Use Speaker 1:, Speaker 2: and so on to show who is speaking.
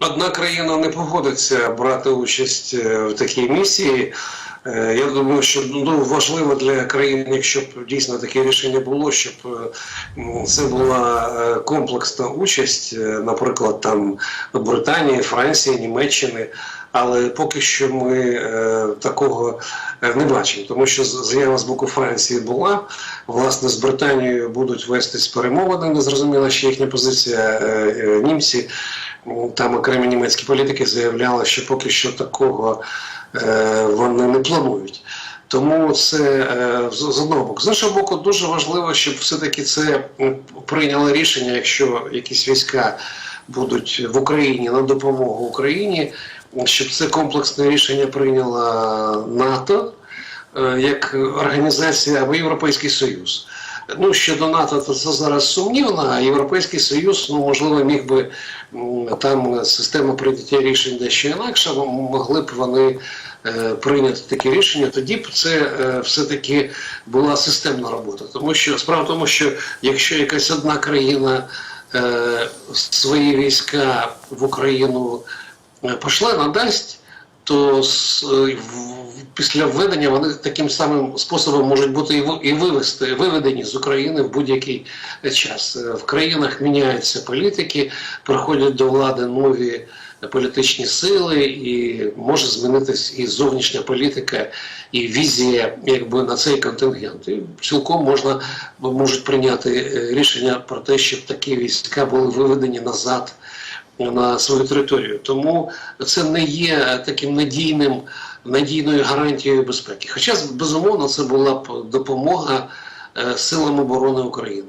Speaker 1: Одна країна не погодиться брати участь е, в такій місії. Е, Я думаю, що ну, важливо для країн, якщо б дійсно таке рішення було, щоб е, це була комплексна участь, наприклад, там Британії, Франції, Німеччини. Але поки що ми такого не бачимо, тому що заява з боку Франції була. Власне, з Британією будуть вестись перемовини. Не зрозуміла ще їхня позиція. Німці там окремі німецькі політики заявляли, що поки що такого е, вони не планують. Тому це е, з одного боку. З іншого боку, дуже важливо, щоб все-таки це прийняло рішення, якщо якісь війська будуть в Україні на допомогу Україні, щоб це комплексне рішення прийняла НАТО е, як організація або Європейський Союз. Ну, щодо НАТО, то це зараз сумнівно, а Європейський Союз, ну, можливо, міг би там система прийняття рішень дещо інакша, могли б вони е, прийняти такі рішення, тоді б це е, все-таки була системна робота. Тому що справа в тому, що якщо якась одна країна е, свої війська в Україну е, пошле, надасть, то е, в- після введення вони таким самим способом можуть бути і і вивести, виведені з України в будь-який час. Е, В країнах міняються політики, приходять до влади нові політичні сили, і може змінитись і зовнішня політика, і візія якби на цей контингент. І цілком можна можуть прийняти е, рішення про те, щоб такі війська були виведені назад на свою територію. Тому це не є таким надійним, надійною гарантією безпеки. Хоча, безумовно, це була б допомога е, силам оборони України.